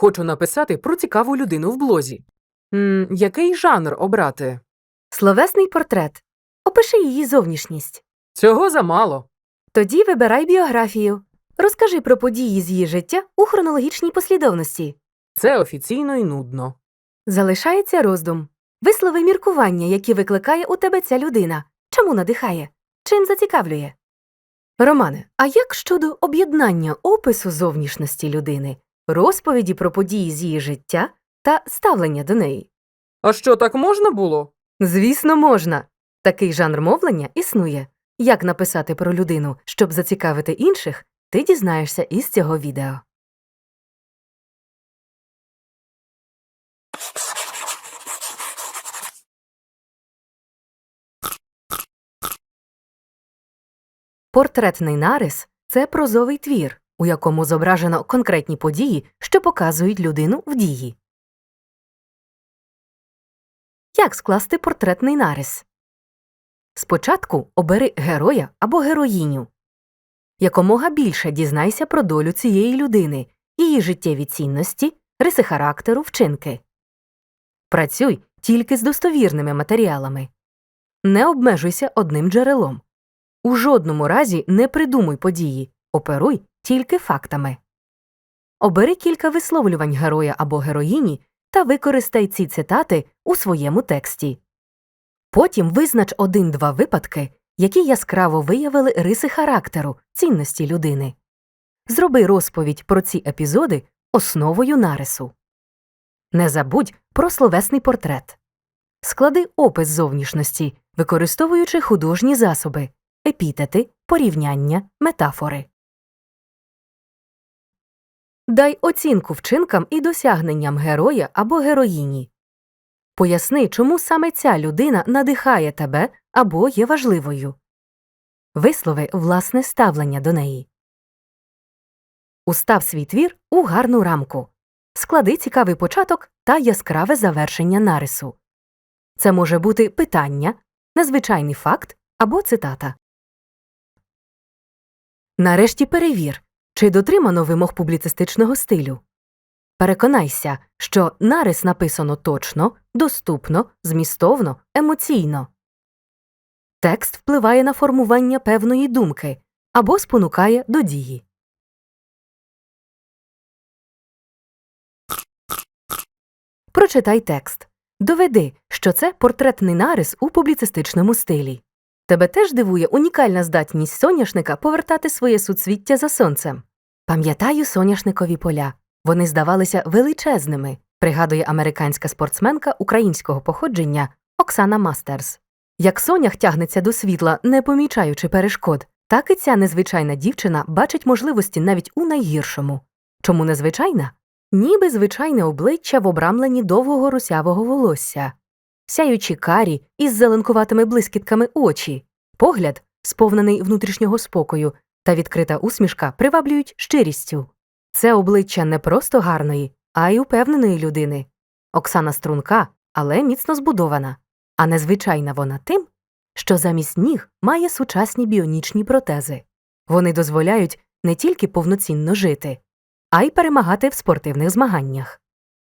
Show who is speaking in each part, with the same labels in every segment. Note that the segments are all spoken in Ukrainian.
Speaker 1: Хочу написати про цікаву людину в блозі. М, який жанр обрати?
Speaker 2: Словесний портрет. Опиши її зовнішність.
Speaker 1: Цього замало.
Speaker 2: Тоді вибирай біографію. Розкажи про події з її життя у хронологічній послідовності.
Speaker 1: Це офіційно і нудно.
Speaker 2: Залишається роздум. Вислови міркування, які викликає у тебе ця людина. Чому надихає? Чим зацікавлює? Романе, а як щодо об'єднання опису зовнішності людини, розповіді про події з її життя та ставлення до неї?
Speaker 1: А що так можна було?
Speaker 2: Звісно, можна. Такий жанр мовлення існує. Як написати про людину, щоб зацікавити інших, ти дізнаєшся із цього відео. Портретний нарис це прозовий твір, у якому зображено конкретні події, що показують людину в дії. Як скласти портретний нарис? Спочатку обери героя або героїню. Якомога більше дізнайся про долю цієї людини, її життєві цінності, риси характеру, вчинки. Працюй тільки з достовірними матеріалами. Не обмежуйся одним джерелом. У жодному разі не придумуй події, оперуй тільки фактами. Обери кілька висловлювань героя або героїні та використай ці цитати у своєму тексті. Потім визнач один-два випадки, які яскраво виявили риси характеру, цінності людини. Зроби розповідь про ці епізоди основою нарису. Не забудь про словесний портрет. Склади опис зовнішності, використовуючи художні засоби, епітети, порівняння, метафори. Дай оцінку вчинкам і досягненням героя або героїні. Поясни, чому саме ця людина надихає тебе або є важливою. Вислови власне ставлення до неї. Устав свій твір у гарну рамку. Склади цікавий початок та яскраве завершення нарису. Це може бути питання, незвичайний факт або цитата. Нарешті перевір, чи дотримано вимог публіцистичного стилю. Переконайся, що нарис написано точно, доступно, змістовно, емоційно. Текст впливає на формування певної думки або спонукає до дії. Прочитай текст. Доведи, що це портретний нарис у публіцистичному стилі. Тебе теж дивує унікальна здатність соняшника повертати своє суцвіття за сонцем. Пам'ятаю соняшникові поля. Вони здавалися величезними, пригадує американська спортсменка українського походження Оксана Мастерс. Як сонях тягнеться до світла, не помічаючи перешкод, так і ця незвичайна дівчина бачить можливості навіть у найгіршому. Чому незвичайна? Ніби звичайне обличчя в обрамленні довгого русявого волосся, сяючі карі із зеленкуватими блискітками очі, погляд, сповнений внутрішнього спокою, та відкрита усмішка приваблюють щирістю. Це обличчя не просто гарної, а й упевненої людини. Оксана струнка, але міцно збудована, а незвичайна вона тим, що замість ніг має сучасні біонічні протези. Вони дозволяють не тільки повноцінно жити, а й перемагати в спортивних змаганнях.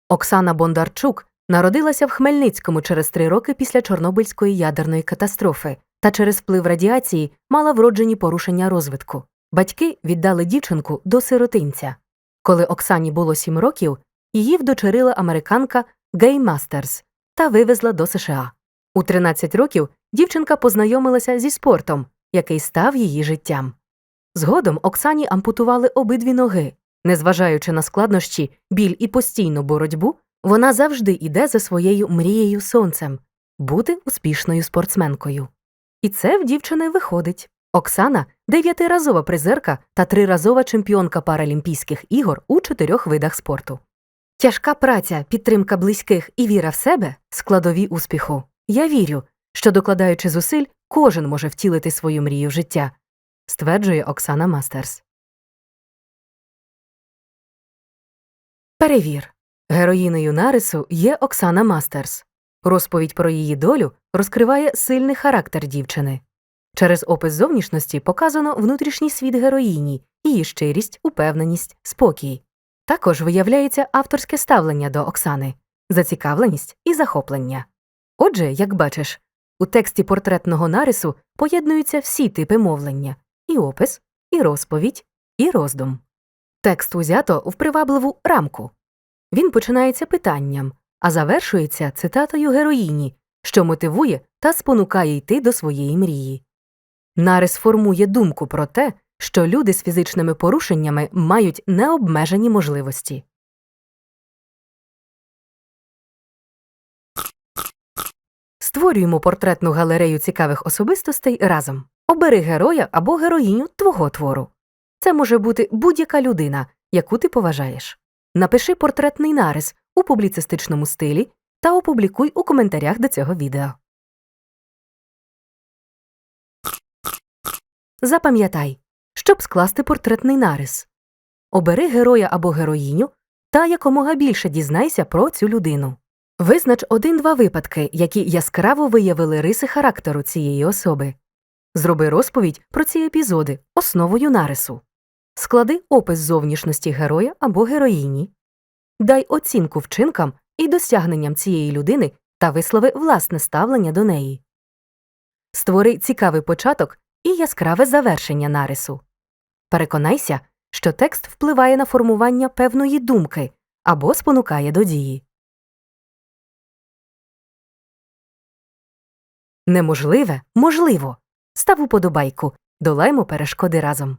Speaker 2: Оксана Бондарчук народилася в Хмельницькому через три роки після Чорнобильської ядерної катастрофи та через вплив радіації мала вроджені порушення розвитку. Батьки віддали дівчинку до сиротинця. Коли Оксані було сім років, її вдочерила американка Гей Мастерс та вивезла до США. У 13 років дівчинка познайомилася зі спортом, який став її життям. Згодом Оксані ампутували обидві ноги. Незважаючи на складнощі, біль і постійну боротьбу, вона завжди йде за своєю мрією сонцем бути успішною спортсменкою. І це в дівчини виходить. Оксана дев'ятиразова призерка та триразова чемпіонка Паралімпійських ігор у чотирьох видах спорту. Тяжка праця, підтримка близьких і віра в себе складові успіху. Я вірю, що докладаючи зусиль, кожен може втілити свою мрію в життя, стверджує Оксана Мастерс. Перевір. Героїнею нарису є Оксана Мастерс. Розповідь про її долю розкриває сильний характер дівчини. Через опис зовнішності показано внутрішній світ героїні, її щирість, упевненість, спокій. Також виявляється авторське ставлення до Оксани, зацікавленість і захоплення. Отже, як бачиш, у тексті портретного нарису поєднуються всі типи мовлення і опис, і розповідь, і роздум. Текст узято в привабливу рамку. Він починається питанням, а завершується цитатою героїні, що мотивує та спонукає йти до своєї мрії. Нарис формує думку про те, що люди з фізичними порушеннями мають необмежені можливості. Створюємо портретну галерею цікавих особистостей разом. Обери героя або героїню твого твору. Це може бути будь-яка людина, яку ти поважаєш. Напиши портретний нарис у публіцистичному стилі та опублікуй у коментарях до цього відео. Запам'ятай, щоб скласти портретний нарис. Обери героя або героїню та якомога більше дізнайся про цю людину. Визнач один-два випадки, які яскраво виявили риси характеру цієї особи. Зроби розповідь про ці епізоди основою нарису. Склади опис зовнішності героя або героїні. Дай оцінку вчинкам і досягненням цієї людини та вислови власне ставлення до неї. Створи цікавий початок і яскраве завершення нарису. Переконайся, що текст впливає на формування певної думки або спонукає до дії. Неможливе можливо. Став уподобайку, долаймо перешкоди разом.